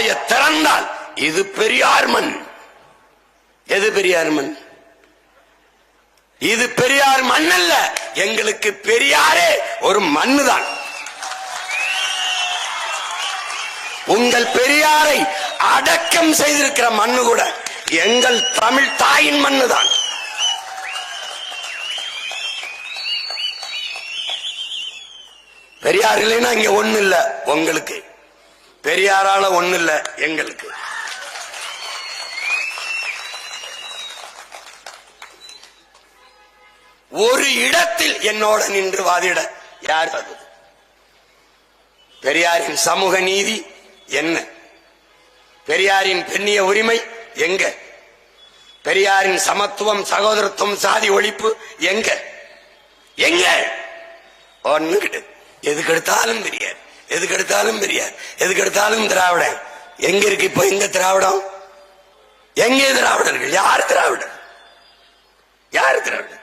வாய திறந்தால் இது பெரியார் மண் எது பெரியார் மண் இது பெரியார் மண் அல்ல எங்களுக்கு பெரியாரே ஒரு மண்ணுதான். உங்கள் பெரியாரை அடக்கம் செய்திருக்கிற மண்ணு கூட எங்கள் தமிழ் தாயின் மண்ணு தான் பெரியார் இல்லைன்னா இங்க ஒண்ணு இல்லை உங்களுக்கு. பெரியாரால ஒண்ணு இல்ல எங்களுக்கு. ஒரு இடத்தில் என்னோட நின்று வாதிட யார் அது பெரியாரின் சமூக நீதி என்ன? பெரியாரின் பெண்ணிய உரிமை எங்க? பெரியாரின் சமத்துவம் சகோதரத்துவம் சாதி ஒழிப்பு எங்க? எங்க? ஒண்ணு எதுக்கு எடுத்தாலும் தெரியாது. எதுக்கு எடுத்தாலும் பெரியார் எதுக்கு எடுத்தாலும் திராவிடம் எங்க இருக்கு இப்ப எங்க திராவிடம்? எங்கே திராவிடர்கள்? யார் திராவிடர்? யார் திராவிடர்?